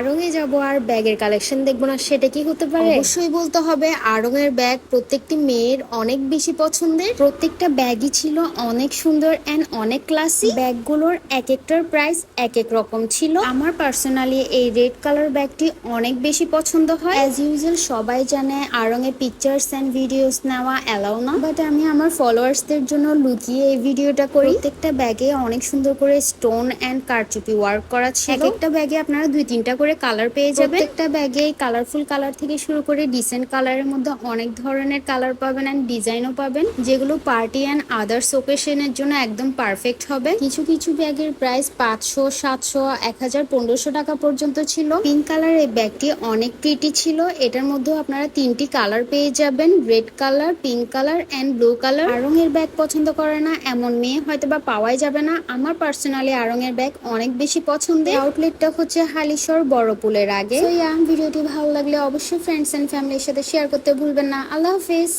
আড়ঙে যাব আর ব্যাগের কালেকশন দেখব না সেটা কি হতে পারে? অবশ্যই বলতে হবে আড়ঙের ব্যাগ প্রত্যেকটি মেয়ের অনেক বেশি পছন্দের। প্রত্যেকটা ব্যাগই ছিল অনেক সুন্দর এন্ড অনেক ক্লাসি ব্যাগগুলোর এক একটার প্রাইস এক এক রকম ছিল। আমার পার্সোনালি এই রেড কালার ব্যাগটি অনেক বেশি পছন্দ হয়। অ্যাজ ইউজুয়াল সবাই জানে আড়ঙে পিকচার্স এন্ড ভিডিওস নেওয়া অ্যালাউ না। বাট আমি আমার ফলোয়ার্সদের জন্য লুকিয়ে এই ভিডিওটা করি। প্রত্যেকটা ব্যাগে অনেক সুন্দর করে স্টোন এন্ড কারচুপি ওয়ার্ক করা ছিল। এক একটা ব্যাগে আপনারা দুই তিনটা করে কালার পেয়ে যাবেন প্রত্যেকটা ব্যাগে কালারফুল কালার থেকে শুরু করে ডিসেন্ট কালারের মধ্যে অনেক ধরনের কালার পাবেন এন্ড ডিজাইনও পাবেন। যেগুলো পার্টি এন্ড আদার্স ওকেশনের জন্য একদম পারফেক্ট হবে। কিছু কিছু ব্যাগের প্রাইস পাঁচশো, সাতশো, এক হাজার, পনেরোশো টাকা পর্যন্ত ছিল। পিঙ্ক কালার এই ব্যাগটি অনেক প্রিটি ছিল। এটার মধ্যেও আপনারা তিনটি কালার পেয়ে যাবেন। Red colour pink colour and blue colour আরঙের bag পছন্দ করে না, এমন মেয়ে হয়তো বা পাওয়াই যাবে না। আমার পার্সোনালি আরঙের ব্যাগ অনেক বেশি পছন্দের। আউটলেটটা হচ্ছে হালিশর বড় পুলের আগে। তো ভিডিওটি ভালো লাগলে অবশ্যই ফ্রেন্ডস এন্ড ফ্যামিলির সাথে শেয়ার করতে ভুলবেন না। আল্লাহ হাফিজ।